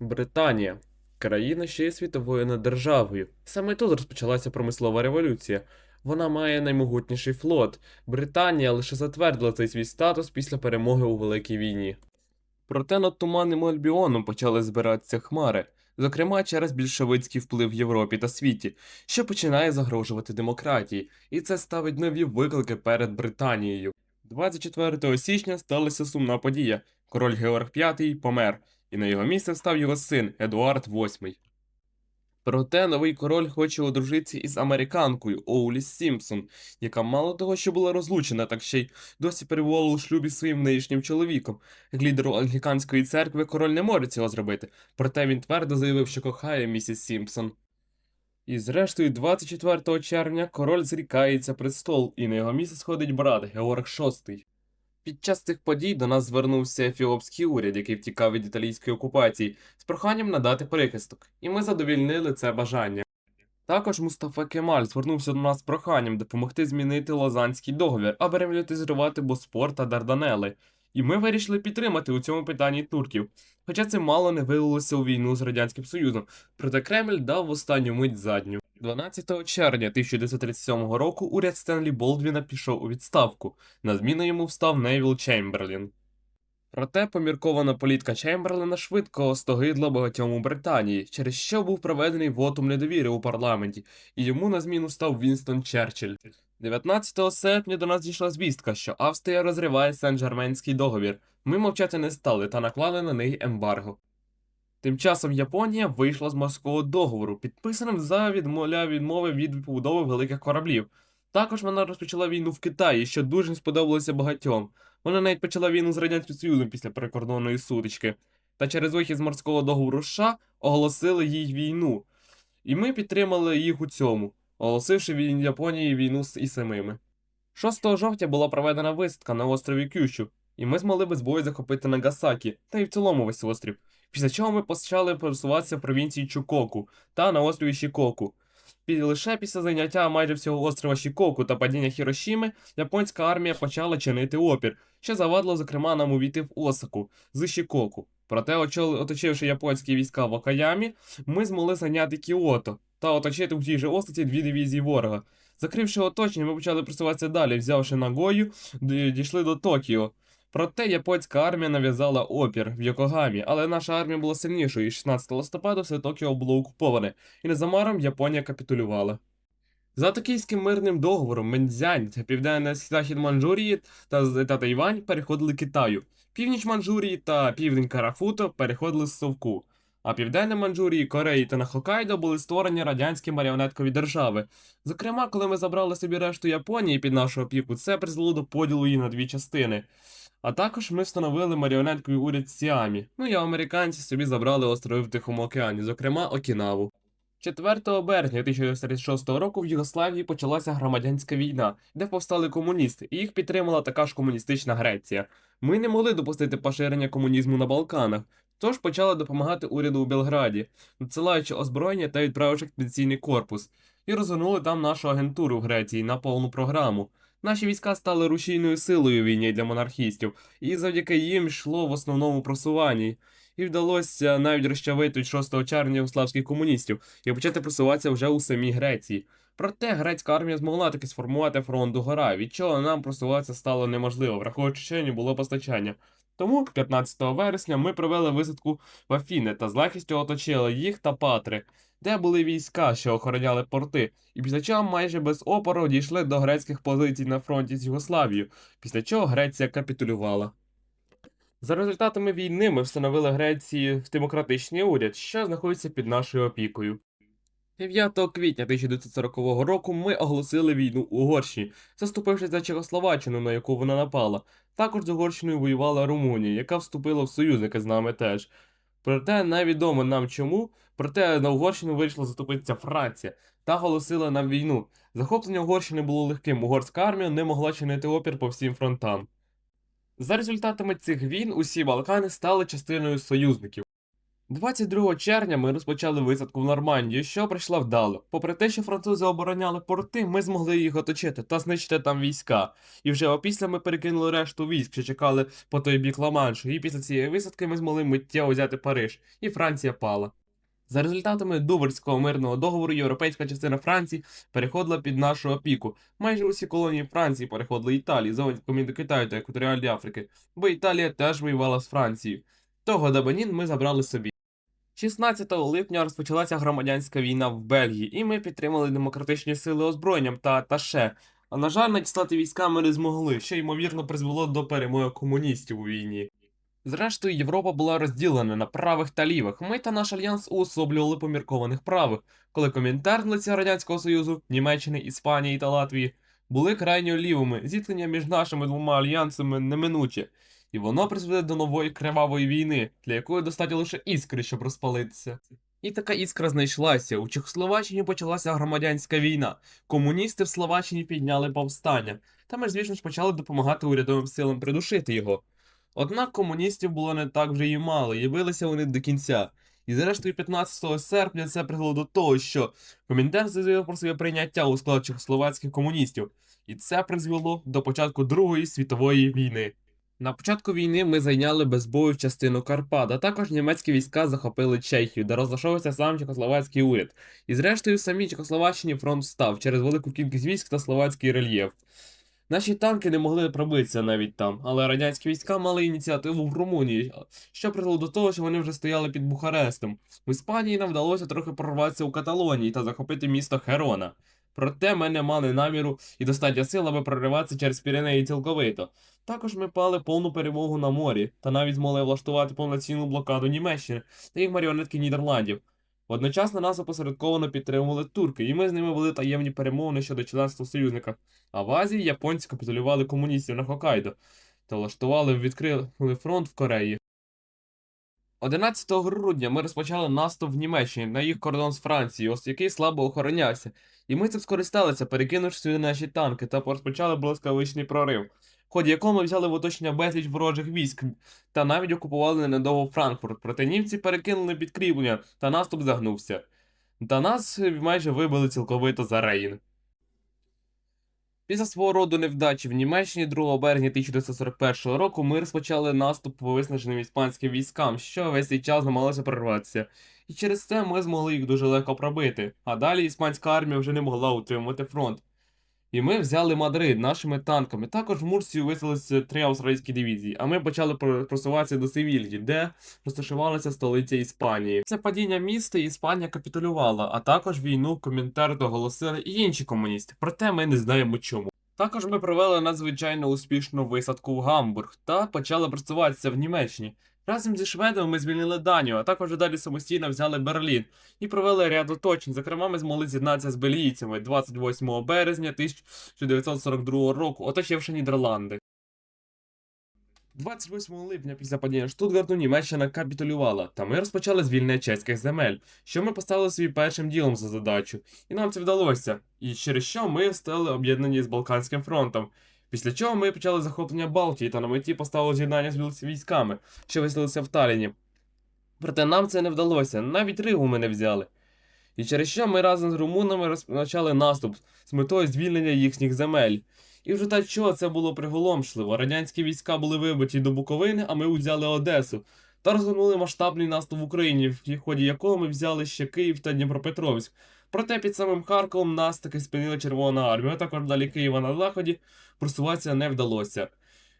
Британія країна, що є світовою недержавою. Саме тут розпочалася промислова революція. Вона має наймогутніший флот. Британія лише затвердила цей свій статус після перемоги у Великій війні. Проте над туманним Альбіоном почали збиратися хмари, зокрема через більшовицький вплив в Європі та світі, що починає загрожувати демократії, і це ставить нові виклики перед Британією. 24 січня сталася сумна подія. Король Георг V помер, і на його місце став його син Едуард VIII. Проте новий король хоче одружитися із американкою Оуліс Сімпсон, яка мало того, що була розлучена, так ще й досі перебувала у шлюбі своїм нинішнім чоловіком. Як лідеру англіканської церкви король не може цього зробити, проте він твердо заявив, що кохає місіс Сімпсон. І зрештою, 24 червня король зрікається престол, і на його місце сходить брат Георг VI. Під час цих подій до нас звернувся ефіопський уряд, який втікав від італійської окупації, з проханням надати прихисток, і ми задовільнили це бажання. Також Мустафа Кемаль звернувся до нас з проханням допомогти змінити Лозанський договір, аби ремілітизувати Боспор та Дарданели. І ми вирішили підтримати у цьому питанні турків, хоча це мало не вилилося у війну з Радянським Союзом, проте Кремль дав останню мить задню. 12 червня 1937 року уряд Стенлі Болдвіна пішов у відставку. На зміну йому встав Невіл Чемберлін. Проте поміркована політика Чемберлена швидко остогидла багатьом у Британії, через що був проведений вотум недовіри у парламенті, і йому на зміну став Вінстон Черчилль. 19 серпня до нас дійшла звістка, що Австрія розриває Сен-Жерменський договір. Ми мовчати не стали та наклали на неї ембарго. Тим часом Японія вийшла з морського договору, підписаним за відмовля відмови від побудови великих кораблів. Також вона розпочала війну в Китаї, що дуже сподобалося багатьом. Вона навіть почала війну з Радянським Союзом після прикордонної сутички. Та через вихід з морського договору США оголосили їй війну. І ми підтримали їх у цьому, оголосивши від Японії війну з Ісемими. 6 жовтня була проведена висадка на острові Кющу, і ми змогли без бою захопити Нагасакі, та й в цілому весь острів. Після чого ми почали пересуватися в провінції Чукоку та на острові Шікоку. Лише після зайняття майже всього острова Шікоку та падіння Хірошіми японська армія почала чинити опір, що завадило, зокрема, нам увійти в Осаку з Шікоку. Проте, оточивши японські війська в Окаямі, ми змогли зайняти Кіото та оточити в тій же Осаці дві дивізії ворога. Закривши оточення, ми почали просуватися далі, взявши Нагою, дійшли до Токіо. Проте японська армія нав'язала опір в Йокогамі, але наша армія була сильнішою, і 16 листопада все Токіо було окуповане, і незамаром Японія капітулювала. За токійським мирним договором Мензянь південний захід Манчжурії та, та Тайвань переходили Китаю. Північ Манчжурії та південь Карафуто переходили Совку. А південне Манчжурії, Кореї та на Хоккайдо були створені радянські маріонеткові держави. Зокрема, коли ми забрали собі решту Японії під нашу опіку, це призвело до поділу її на дві частини. А також ми встановили маріонетковий уряд Сіамі. Ну і американці собі забрали острови в Тихому океані, зокрема Окінаву. 4 березня 1936 року в Югославії почалася громадянська війна, де повстали комуністи, і їх підтримала така ж комуністична Греція. Ми не могли допустити поширення комунізму на Балканах, тож почали допомагати уряду у Белграді, надсилаючи озброєння та відправивши експедиційний корпус, і розгорнули там нашу агентуру в Греції на повну програму. Наші війська стали рушійною силою у війні для монархістів, і завдяки їм йшло в основному просуванні. І вдалося навіть розчавити від 6 червня югославських комуністів і почати просуватися вже у самій Греції. Проте грецька армія змогла таки сформувати фронт до гора, від чого нам просуватися стало неможливо, враховуючи, що не було постачання. Тому 15 вересня ми провели висадку в Афіни та з легкістю оточили їх та Патри, де були війська, що охороняли порти, і після чого майже без опору дійшли до грецьких позицій на фронті з Югославією, після чого Греція капітулювала. За результатами війни ми встановили Греції демократичний уряд, що знаходиться під нашою опікою. 9 квітня 1940 року ми оголосили війну Угорщині, заступившись за Чехословаччину, на яку вона напала. Також з Угорщиною воювала Румунія, яка вступила в союзники з нами теж. Проте невідомо нам чому, проте на Угорщину вирішила заступитися Франція та оголосила нам війну. Захоплення Угорщини було легким, угорська армія не могла чинити опір по всім фронтам. За результатами цих війн усі Балкани стали частиною союзників. 22 червня ми розпочали висадку в Нормандію, що прийшла вдало. Попри те, що французи обороняли порти, ми змогли їх оточити та знищити там війська. І вже опісля ми перекинули решту військ, що чекали по той бік Ла-Маншу, і після цієї висадки ми змогли миттєво взяти Париж, і Франція пала. За результатами Дуврського мирного договору європейська частина Франції переходила під нашу опіку. Майже усі колонії Франції переходили Італії, за винятком до Китаю та Екваторіальної Африки, бо Італія теж воювала з Францією. Того Дабанін ми забрали собі. 16 липня розпочалася громадянська війна в Бельгії, і ми підтримали демократичні сили озброєнням та аташе. А на жаль, надіслати війська ми не змогли, що ймовірно призвело до перемоги комуністів у війні. Зрештою, Європа була розділена на правих та лівих. Ми та наш альянс уособлювали поміркованих правих, коли комінтернлиці Радянського Союзу, Німеччини, Іспанії та Латвії були крайньо лівими. Зіткнення між нашими двома альянсами неминуче, і воно призведе до нової кривавої війни, для якої достатньо лише іскри, щоб розпалитися. І така іскра знайшлася. У Чехословаччині почалася громадянська війна. Комуністи в Словаччині підняли повстання. Та ми, звісно ж, почали допомагати урядовим силам придушити його. Однак комуністів було не так вже і мало, і билися вони до кінця. І зрештою, 15 серпня це призвело до того, що Комінтерн заявив про своє прийняття у склад чехословацьких комуністів, і це призвело до початку Другої світової війни. На початку війни ми зайняли без бою частину Карпат, а також німецькі війська захопили Чехію, де розташовувався сам чехословацький уряд. І зрештою в самій Чехословаччині фронт став через велику кількість військ та словацький рельєф. Наші танки не могли пробитися навіть там, але радянські війська мали ініціативу в Румунії, що привело до того, що вони вже стояли під Бухарестом. В Іспанії нам вдалося трохи прорватися у Каталонії та захопити місто Херона. Проте ми не мали наміру і достатньо сил, аби прориватися через Піренеї цілковито. Також ми пали повну перемогу на морі та навіть змогли влаштувати повноцінну блокаду Німеччини та їх маріонетки Нідерландів. Одночасно нас опосередковано підтримували турки, і ми з ними вели таємні перемовини щодо членства в союзниках. А в Азії японці капітулювали комуністів на Хоккайдо та влаштували відкрили фронт в Кореї. 11 грудня ми розпочали наступ в Німеччині на їх кордон з Францією, ось який слабо охоронявся. І ми цим скористалися, перекинувши сюди наші танки та розпочали блискавичний прорив, в ході якого ми взяли в оточення безліч ворожих військ та навіть окупували ненадовго Франкфурт. Проте німці перекинули підкріплення, та наступ загнувся. Та нас майже вибили цілковито за Рейн. Після свого роду невдачі в Німеччині 2 березня 1941 року ми розпочали наступ по виснаженим іспанським військам, що весь цей час намагалися прорватися. І через це ми змогли їх дуже легко пробити. А далі іспанська армія вже не могла утримувати фронт. І ми взяли Мадрид нашими танками. Також в Мурсію висилися три австралійські дивізії, а ми почали просуватися до Севільї, де розташувалася столиця Іспанії. Це падіння міста Іспанія капітулювала, а також війну коментар оголосили і інші комуністи. Проте ми не знаємо чому. Також ми провели надзвичайно успішну висадку в Гамбург та почали працюватися в Німеччині. Разом зі шведами ми звільнили Данію, а також далі самостійно взяли Берлін і провели ряд оточень. Зокрема, ми змогли з'єднатися з бельгійцями 28 березня 1942 року, оточивши Нідерланди. 28 липня після падіння Штутгарту Німеччина капітулювала, та ми розпочали звільнення чеських земель, що ми поставили собі першим ділом за задачу, і нам це вдалося. І через що ми стали об'єднані з Балканським фронтом. Після чого ми почали захоплення Балтії та на меті поставили з'єднання з військами, що виселилися в Таліні. Проте нам це не вдалося, навіть Ригу ми не взяли. І через що ми разом з румунами розпочали наступ з метою звільнення їхніх земель. І в результаті чого це було приголомшливо. Радянські війська були вибиті до Буковини, а ми узяли Одесу та розгорнули масштабний наступ в Україні, в ході якого ми взяли ще Київ та Дніпропетровськ. Проте під самим Харковом нас таки спинила Червона армія, також далі Києва на заході просуватися не вдалося.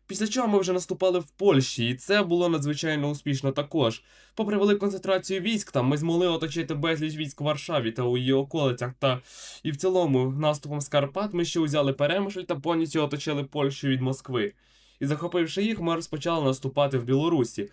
Після чого ми вже наступали в Польщі, і це було надзвичайно успішно також. Попри велику концентрацію військ, там ми змогли оточити безліч військ у Варшаві та у її околицях. Та і в цілому наступом з Карпат ми ще узяли Перемишль та повністю оточили Польщу від Москви. І захопивши їх, ми розпочали наступати в Білорусі.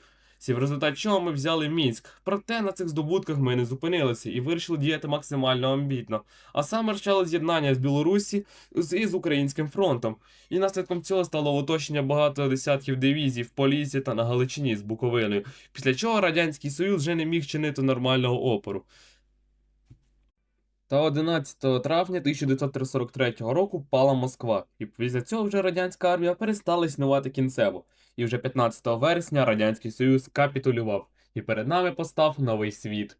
В результаті чого ми взяли Мінськ. Проте на цих здобутках ми не зупинилися і вирішили діяти максимально амбітно. А саме почали з'єднання з Білорусі з, із Українським фронтом. І наслідком цього стало оточення багато десятків дивізій в Поліссі та на Галичині з Буковиною, після чого Радянський Союз вже не міг чинити нормального опору. Та 11 травня 1943 року пала Москва, і після цього вже радянська армія перестала існувати кінцево, і вже 15 вересня Радянський Союз капітулював. і перед нами постав новий світ.